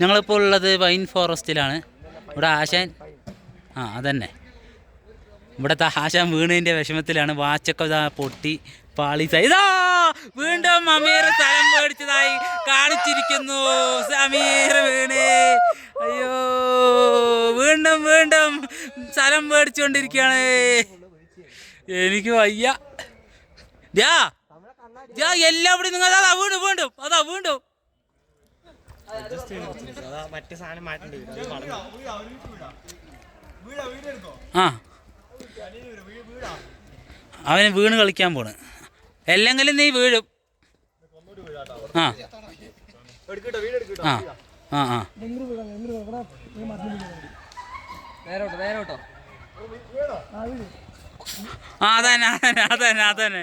ഞങ്ങളിപ്പോൾ ഉള്ളത് വൈൻ ഫോറസ്റ്റിലാണ്. ഇവിടെ ആശാൻ ആ അതന്നെ. ഇവിടുത്തെ ആശാൻ വീണതിന്റെ വിഷമത്തിലാണ് വാച്ചൊക്കെ പൊട്ടി പാളി സൈതാ വീണ്ടും അമീർ സ്ഥലം മേടിച്ചതായി കാണിച്ചിരിക്കുന്നു. സമീർ വീണ്. അയ്യോ വീണ്ടും വീണ്ടും സ്ഥലം മേടിച്ചുകൊണ്ടിരിക്കുകയാണ്. എനിക്ക് വയ്യ. ദാ എല്ലാം എല്ലാവിടെയും നിങ്ങൾ അതാ വീണ്ടും വീണ്ടും അതാ വീണ്ടും. അതാ മറ്റേ സാധനം മാറ്റേണ്ടി വരും. അത് വളഞ്ഞു. ആ. അവന് വീണ് കളിക്കാൻ പോണ്. അല്ലെങ്കിലും നീ വീഴും. ആ. ആ. ആ ആ. ആ അതന്നെ അതന്നെ അതന്നെ അതന്നെ.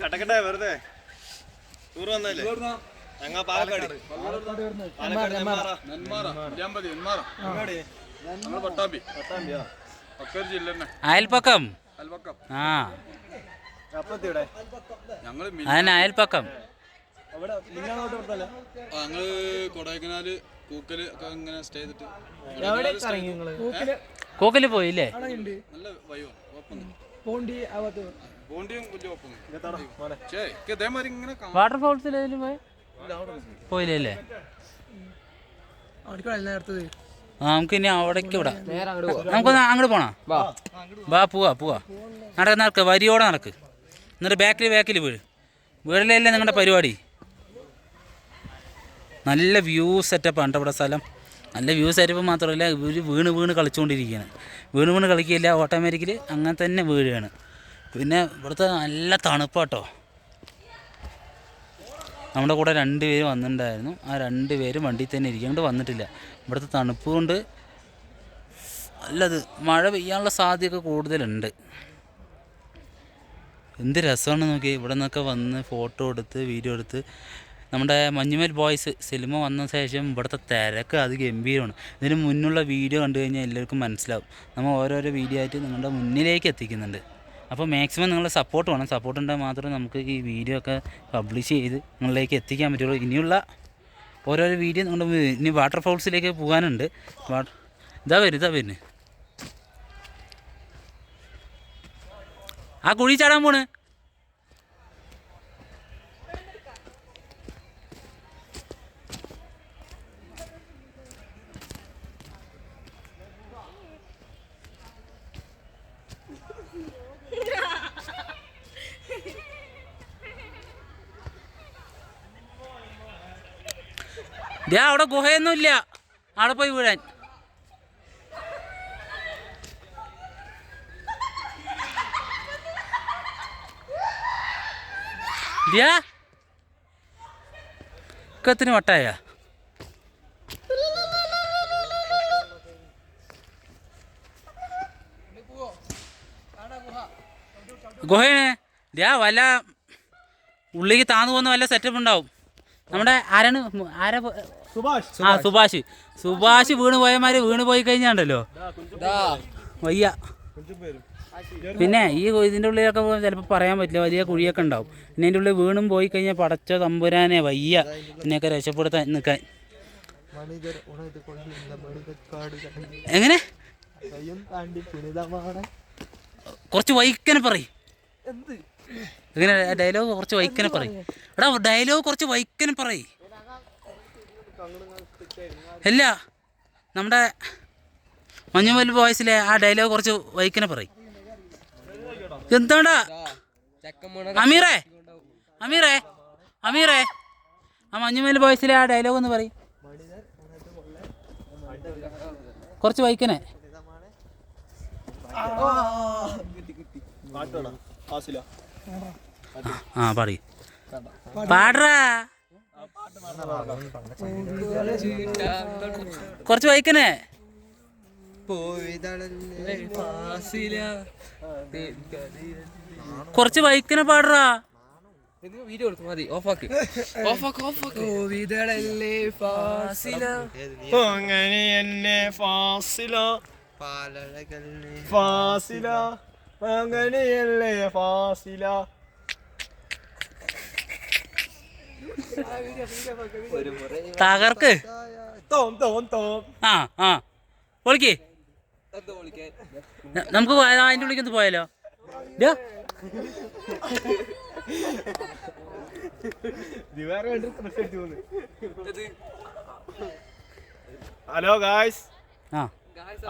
കട്ടക്കട്ടെ വെറുതെ. ടൂർ വന്നല്ലേ ഞങ്ങ പാലക്കാട്. അയൽപ്പക്കം അയൽപക്കം. ആ. അതന്നെ അയൽപ്പക്കം ഞങ്ങൾ കൊടൈക്കനാല് കൂക്കൽ ഒക്കെ ഇങ്ങനെ സ്റ്റേ ചെയ്തിട്ട് കോക്കൽ പോയില്ലേ? വാട്ടർഫോൾസിൽ പോയില്ലേ ആ നമുക്ക് ഇനി അവിടേക്ക് വിടാം. നമുക്കൊന്ന് അങ്ങോട്ട് പോണോ? വാ. പോവാ പോവാ. നടക്ക് നടക്ക് വരിയോടെ നടക്ക്. എന്നിട്ട് ബാക്കിൽ ബാക്കിൽ വീട് വീടിലല്ലേ നിങ്ങളുടെ പരിപാടി? നല്ല വ്യൂ സെറ്റപ്പാണ് ഇവിടെ സ്ഥലം. നല്ല വ്യൂസ് സെറ്റപ്പ് മാത്രമല്ല ഇവർ വീണ് വീണ് കളിച്ചുകൊണ്ടിരിക്കുകയാണ്. വീണ് വീണ് കളിക്കില്ല ഓട്ടോമാറ്റിക്കലി അങ്ങനെ തന്നെ വീഴുകയാണ്. പിന്നെ ഇവിടുത്തെ നല്ല തണുപ്പാട്ടോ. നമ്മുടെ കൂടെ രണ്ട് പേര് വന്നിട്ടുണ്ടായിരുന്നു. ആ രണ്ട് പേരും വണ്ടിയിൽ തന്നെ ഇരിക്കാണ്ട് വന്നിട്ടില്ല. ഇവിടുത്തെ തണുപ്പ് കൊണ്ട് നല്ലത് മഴ പെയ്യാനുള്ള സാധ്യതയൊക്കെ കൂടുതലുണ്ട്. എന്ത് രസമാണ് നോക്കി ഇവിടെ നിന്നൊക്കെ വന്ന് ഫോട്ടോ എടുത്ത് വീഡിയോ എടുത്ത് നമ്മുടെ മഞ്ഞുമൽ ബോയ്സ് സിനിമ വന്ന ശേഷം ഇവിടുത്തെ തിരക്ക് അത് ഗംഭീരമാണ്. ഇതിന് മുന്നുള്ള വീഡിയോ കണ്ടു കഴിഞ്ഞാൽ എല്ലാവർക്കും മനസ്സിലാവും. നമ്മൾ ഓരോരോ വീഡിയോ ആയിട്ട് നിങ്ങളുടെ മുന്നിലേക്ക് എത്തിക്കുന്നുണ്ട്. അപ്പോൾ മാക്സിമം നിങ്ങളുടെ സപ്പോർട്ട് വേണം. സപ്പോർട്ട് ഉണ്ടെങ്കിൽ മാത്രമേ നമുക്ക് ഈ വീഡിയോ ഒക്കെ പബ്ലിഷ് ചെയ്ത് നിങ്ങളിലേക്ക് എത്തിക്കാൻ പറ്റുള്ളൂ. ഇനിയുള്ള ഓരോരോ വീഡിയോ നിങ്ങളുടെ ഇനി വാട്ടർ ഫോൾസിലേക്ക് പോകാനുണ്ട് ഇതാ വരും ഇതാ വരുന്നത് ആ കുഴി ചാടാൻ പോണ്. ദേ അവിടെ ഗുഹയൊന്നും ഇല്ല അവിടെ പോയി വീഴാൻ. ദിയാ. കത്തിന് വട്ടായ? ഗുഹയാണ്. ദിയാ വല്ല ഉള്ളിക്ക് താന്നു പോകുന്ന വല്ല സെറ്റപ്പ് ഉണ്ടാവും. നമ്മുടെ ആരാണ് ആരാ ആ സുഭാഷ്. സുഭാഷ് വീണ് പോയമാര് വീണ് പോയി കഴിഞ്ഞാണ്ടല്ലോ. വയ്യ. പിന്നെ ഈ ഇതിന്റെ ഉള്ളിലൊക്കെ ചിലപ്പോ പറയാൻ പറ്റില്ല വലിയ കുഴിയൊക്കെ ഉണ്ടാവും. പിന്നെ ഇതിന്റെ ഉള്ളിൽ വീണും പോയി കഴിഞ്ഞാൽ പടച്ച തമ്പുരാനെ വയ്യ. എന്നെയൊക്കെ രക്ഷപ്പെടുത്താൻ നിൽക്കാൻ എങ്ങനെ? കുറച്ച് വൈക്കനെ പറയും. എങ്ങനെ ഡയലോഗ് കുറച്ച് വൈക്കനെ പറയും. എടാ ഡയലോഗ് കുറച്ച് വൈക്കനെ പറയും. അല്ല നമ്മുടെ മഞ്ഞുമൽ വോയിസിലെ ആ ഡയലോഗ് കുറച്ച് വൈക്കനെ പറയും. എന്താടാ അമീറേ അമീറേ അമീറേ. ആ മഞ്ഞുമൽ വോയിസിലെ ആ ഡയലോഗ് ഒന്ന് പറയും. കുറച്ച് വൈക്കനെ. ആ പാടി പാടറാ. കുറച്ച് വായിക്കണേ. കുറച്ച് വൈക്കണ പാടറാ. വീഡിയോ എടുക്കും മതി. ഓഫാക്കി ഓഫാക്ക് ഓഫാക്ക് കോവിതളല്ലേ ഫാസില. അങ്ങനെ എന്നെ ഫാസില. ഫാസില. അങ്ങനെയല്ലേ ഫാസില. തകർക്ക്. ആ ആ. വിളിക്കേ നമുക്ക് അതിന്റെ അതിന്റെ ഉള്ളിലേക്ക് ഒന്ന് പോയാലോ? ഹലോ ഗായ്സ് ആ.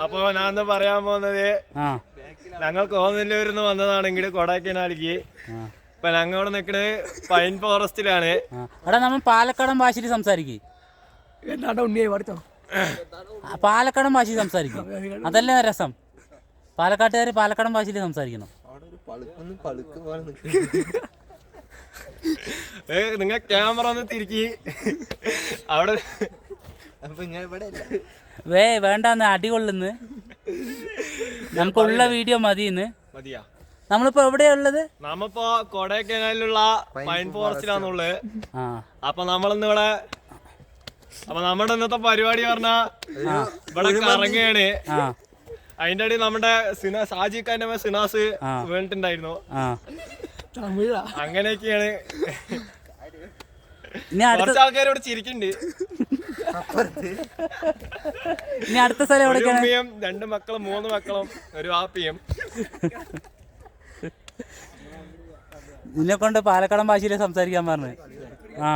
അപ്പൊ ഞാൻ പറയാൻ പോകുന്നത് ഞങ്ങൾ കോന്നില്ലൂരിന്ന് വന്നതാണെങ്കിൽ ഇങ്ങോട്ട് കൊടൈക്കനാലിക്ക് ആ. ഇപ്പൊ ഞങ്ങൾ ഇവിടെ പൈൻ ഫോറസ്റ്റിലാണ്. എടാ നമ്മൾ പാലക്കാടൻ ഭാഷയിൽ സംസാരിക്കും. എന്നാടാ ഉണ്ണിയായി പഠിത്തോ പാലക്കാടൻ ഭാഷയിൽ സംസാരിക്കും. അതല്ലേ രസം. പാലക്കാട്ടുകാർ പാലക്കാടൻ ഭാഷയിൽ സംസാരിക്കണം. അവിടെ ഒരു പളുക്കൊന്നും പളുക്ക് പോലെ നിൽക്കുന്നു ഏ നിങ്ങൾ ക്യാമറ ഒന്ന് തിരിക്കി. അവിടെ വേ വേണ്ടെന്ന് അടികൊള്ളുന്ന് നമുക്കുള്ള വീഡിയോ മതിന്ന്. മതിയാ. നമ്മളിപ്പോ എവിടെയാ ഉള്ളത്? നമ്മപ്പോ കൊടൈക്കനാലിലുള്ള പൈൻ ഫോറസ്റ്റിലാന്നുള്ളത് ആ. അപ്പൊ നമ്മളിന്ന് ഇവിടെ അപ്പൊ നമ്മുടെ ഇന്നത്തെ പരിപാടി പറഞ്ഞ ഇവിടെ കറങ്ങുകയാണ്. ആ. അതിന്റെ അടി നമ്മുടെ സിന സാജിക്കാന്റെ മേ സിനാസ്. വീണിട്ടുണ്ടായിരുന്നു. ആ. തമിഴാ. അങ്ങനെയൊക്കെയാണ്. കുറച്ച് ആൾക്കാർ ഇവിടെ ചിരിക്കുന്നുണ്ട്. ഇനി അടുത്ത സ്ഥലം രണ്ട് മക്കളും മൂന്ന് മക്കളും ഒരു വാപ്പിയും. നിന്നെ കൊണ്ട് പാലക്കാടൻ ഭാഷയിൽ സംസാരിക്കാൻ പറഞ്ഞു. ആ.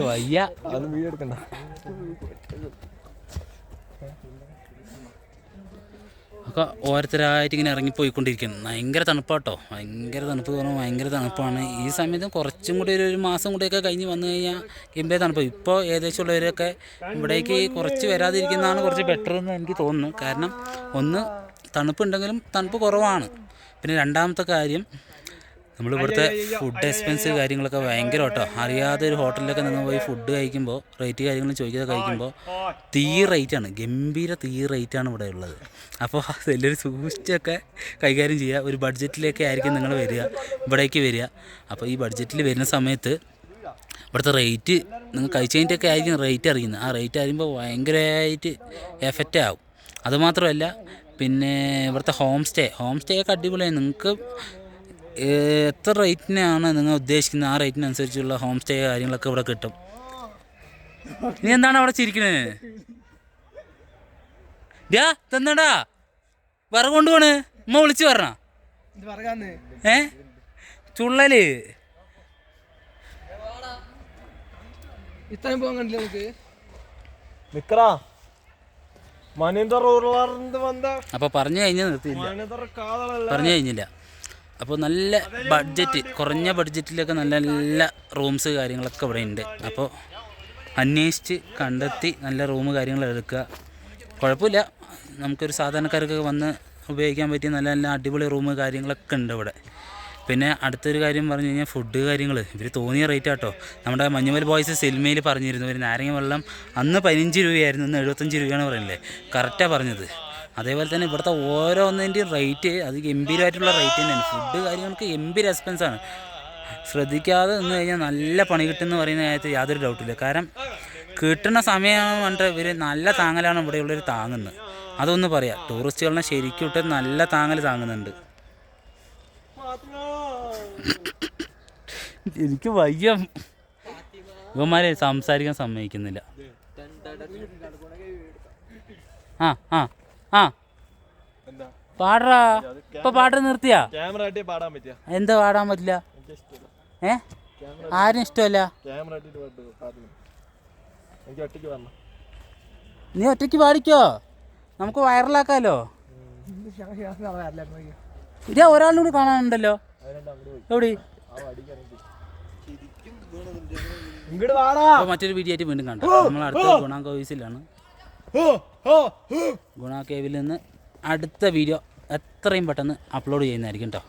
വയ്യ. അത് വീഡിയോ എടുക്കണ്ട ഒക്കെ ഓരോരുത്തരായിട്ട് ഇങ്ങനെ ഇറങ്ങിപ്പോയിക്കൊണ്ടിരിക്കുന്നു. ഭയങ്കര തണുപ്പാട്ടോ. ഭയങ്കര തണുപ്പ് പറഞ്ഞാൽ ഭയങ്കര തണുപ്പാണ്. ഈ സമയത്ത് കുറച്ചും കൂടി ഒരു ഒരു മാസം കൂടിയൊക്കെ കഴിഞ്ഞ് വന്നു കഴിഞ്ഞാൽ ഗംഭീര തണുപ്പ്. ഇപ്പോൾ ഏകദേശം ഉള്ളവരൊക്കെ ഇവിടേക്ക് കുറച്ച് വരാതിരിക്കുന്നതാണ് കുറച്ച് ബെറ്റർ എന്ന് എനിക്ക് തോന്നുന്നു. കാരണം ഒന്ന് തണുപ്പുണ്ടെങ്കിലും തണുപ്പ് കുറവാണ്. പിന്നെ രണ്ടാമത്തെ കാര്യം നമ്മൾ ഇവിടുത്തെ ഫുഡ് എക്സ്പെൻസ് കാര്യങ്ങളൊക്കെ ഭയങ്കര കേട്ടോ. അറിയാതെ ഒരു ഹോട്ടലിലൊക്കെ നിങ്ങൾ പോയി ഫുഡ് കഴിക്കുമ്പോൾ റേറ്റ് കാര്യങ്ങളും ചോദിക്കാതെ കഴിക്കുമ്പോൾ തീ റേറ്റാണ് ഗംഭീര തീ റേറ്റാണ് ഇവിടെ ഉള്ളത്. അപ്പോൾ വലിയൊരു സൂക്ഷിച്ചൊക്കെ കൈകാര്യം ചെയ്യുക ഒരു ബഡ്ജറ്റിലേക്ക് ആയിരിക്കും നിങ്ങൾ വരിക. ഇവിടേക്ക് വരിക. അപ്പോൾ ഈ ബഡ്ജറ്റിൽ വരുന്ന സമയത്ത് ഇവിടുത്തെ റേറ്റ് നിങ്ങൾ കഴിച്ചതിന്റെയൊക്കെ ആയിരിക്കും റേറ്റ് അറിയുന്നത്. ആ റേറ്റ് അറിയുമ്പോൾ ഭയങ്കരമായിട്ട് എഫക്റ്റ് ആവും. അതുമാത്രമല്ല പിന്നെ ഇവിടുത്തെ ഹോം സ്റ്റേ ഹോം സ്റ്റേ ഒക്കെ അടിപൊളിയാണ്. നിങ്ങൾക്ക് എത്ര റേറ്റിനാണ് നിങ്ങൾ ഉദ്ദേശിക്കുന്നത്? ആ റേറ്റിനനുസരിച്ചുള്ള ഹോം സ്റ്റേ കാര്യങ്ങളൊക്കെ ഇവിടെ കിട്ടും. നീ എന്താണ് അവിടെ ചിരിക്കണേ? ഡാ തന്നടാ. വിറക് കൊണ്ടുപോണ്. ഉമ്മ വിളിച്ചു പറഞ്ഞ. ഏ? ചുള്ളൽ. ഇത്രയും പോകാൻ കണ്ടില്ല നമുക്ക് നിക്കറാ മനിന്തർ ഉരുളർന്ന് വന്ന അപ്പോൾ പറഞ്ഞു കഴിഞ്ഞാൽ നിർത്തിയില്ല. മനിന്തർ പറഞ്ഞു കഴിഞ്ഞില്ല. അപ്പോൾ നല്ല ബഡ്ജറ്റ് കുറഞ്ഞ ബഡ്ജറ്റിലൊക്കെ നല്ല നല്ല റൂംസ് കാര്യങ്ങളൊക്കെ ഇവിടെ ഉണ്ട് അപ്പോൾ അന്വേഷിച്ച് കണ്ടെത്തി നല്ല റൂം കാര്യങ്ങൾ എടുക്കുക. കുഴപ്പമില്ല. നമുക്കൊരു സാധാരണക്കാർക്കൊക്കെ വന്ന് ഉപയോഗിക്കാൻ പറ്റിയ നല്ല നല്ല അടിപൊളി റൂം കാര്യങ്ങളൊക്കെ ഉണ്ട് ഇവിടെ. പിന്നെ അടുത്തൊരു കാര്യം പറഞ്ഞു കഴിഞ്ഞാൽ ഫുഡ് കാര്യങ്ങൾ. ഇവർ തോന്നിയ റേറ്റ് ആട്ടോ. നമ്മുടെ മഞ്ഞുമൽ ബോയ്സ് സിനിമയിൽ പറഞ്ഞിരുന്നു ഒരു നാരങ്ങ വെള്ളം അന്ന് പതിനഞ്ച് രൂപയായിരുന്നു ഇന്ന് എഴുപത്തഞ്ച് രൂപയാണ് പറയുന്നത് കറക്റ്റാണ് പറഞ്ഞത്. അതേപോലെ തന്നെ ഇവിടുത്തെ ഓരോന്നിന്റെയും റേറ്റ് അത് ഗംഭീരമായിട്ടുള്ള റേറ്റ് തന്നെയാണ്. ഫുഡ് കാര്യങ്ങൾക്ക് ഗംഭീര എക്സ്പെൻസാണ് ശ്രദ്ധിക്കാതെ നിന്ന് കഴിഞ്ഞാൽ നല്ല പണി കിട്ടുമെന്ന് പറയുന്ന കാര്യത്തിൽ യാതൊരു ഡൗട്ടില്ല കാരണം കിട്ടുന്ന സമയമാണ് പറഞ്ഞിട്ട് ഇവർ നല്ല താങ്ങലാണ് ഇവിടെയുള്ളവർ താങ്ങുന്നത്. അതൊന്ന് പറയാം. ടൂറിസ്റ്റുകളെ ശരിക്കും ഇട്ട് നല്ല താങ്ങൽ താങ്ങുന്നുണ്ട്. എനിക്ക് വയ്യ. ഇവന്മാരെ സംസാരിക്കാൻ സമ്മതിക്കുന്നില്ല. ആ ആ. ആ. പാടറാ. ഇപ്പൊ പാട്ട് നിർത്തിയാ? എന്താ പാടാൻ പറ്റില്ല? ഏ? ആരും ഇഷ്ടമല്ല? നീ ഒറ്റയ്ക്ക് പാടിക്കോ? നമുക്ക് വൈറലാക്കാലോ? ഇതാ ഒരാളും കൂടി കാണാനുണ്ടല്ലോ. എവിടെ? മറ്റൊരു വീഡിയോ ആയിട്ട് വീണ്ടും കണ്ടു. നമ്മൾ അടുത്ത ഗുണാങ്കോയിസിലാണ് ഓ. ഹോ ഗുണ കേവിൽ നിന്ന് അടുത്ത വീഡിയോ എത്രയും പെട്ടെന്ന് അപ്ലോഡ് ചെയ്യുന്നതായിരിക്കും കേട്ടോ